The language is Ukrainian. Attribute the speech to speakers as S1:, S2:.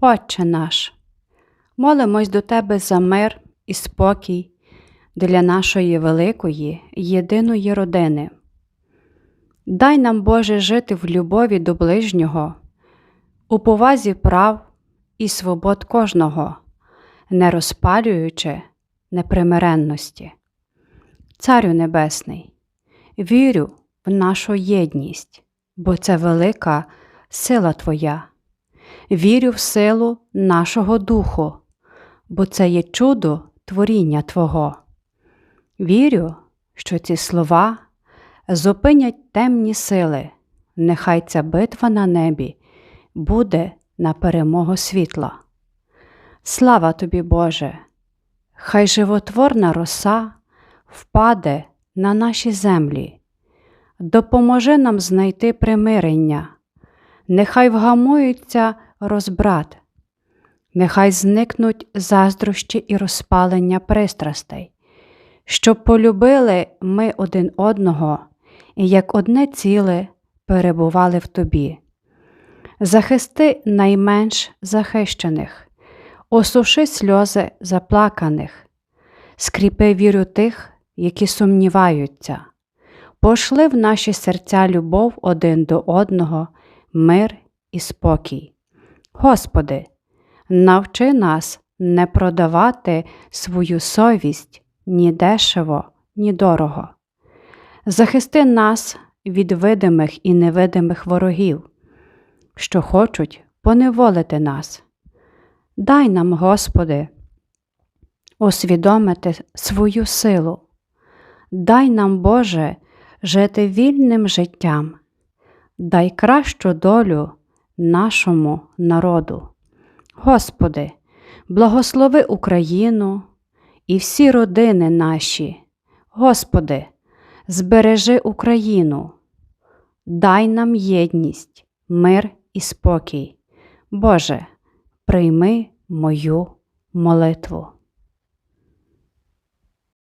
S1: Отче наш, молимось до Тебе за мир і спокій для нашої великої єдиної родини. Дай нам, Боже, жити в любові до ближнього, у повазі прав і свобод кожного, не розпалюючи непримиренності. Царю Небесний, вірю в нашу єдність, бо це велика сила Твоя. Вірю в силу нашого духу, бо це є чудо творіння Твого. Вірю, що ці слова зупинять темні сили, нехай ця битва на небі буде на перемогу світла. Слава тобі, Боже! Хай животворна роса впаде на наші землі, допоможи нам знайти примирення, нехай вгамується розбрат, нехай зникнуть заздрощі і розпалення пристрастей, щоб полюбили ми один одного і як одне ціле перебували в тобі. Захисти найменш захищених, осуши сльози заплаканих, скріпи віру тих, які сумніваються, пошли в наші серця любов один до одного, мир і спокій. Господи, навчи нас не продавати свою совість ні дешево, ні дорого. Захисти нас від видимих і невидимих ворогів, що хочуть поневолити нас. Дай нам, Господи, усвідомити свою силу. Дай нам, Боже, жити вільним життям, дай кращу долю нашому народу. Господи, благослови Україну і всі родини наші. Господи, збережи Україну, дай нам єдність, мир і спокій. Боже, прийми мою молитву.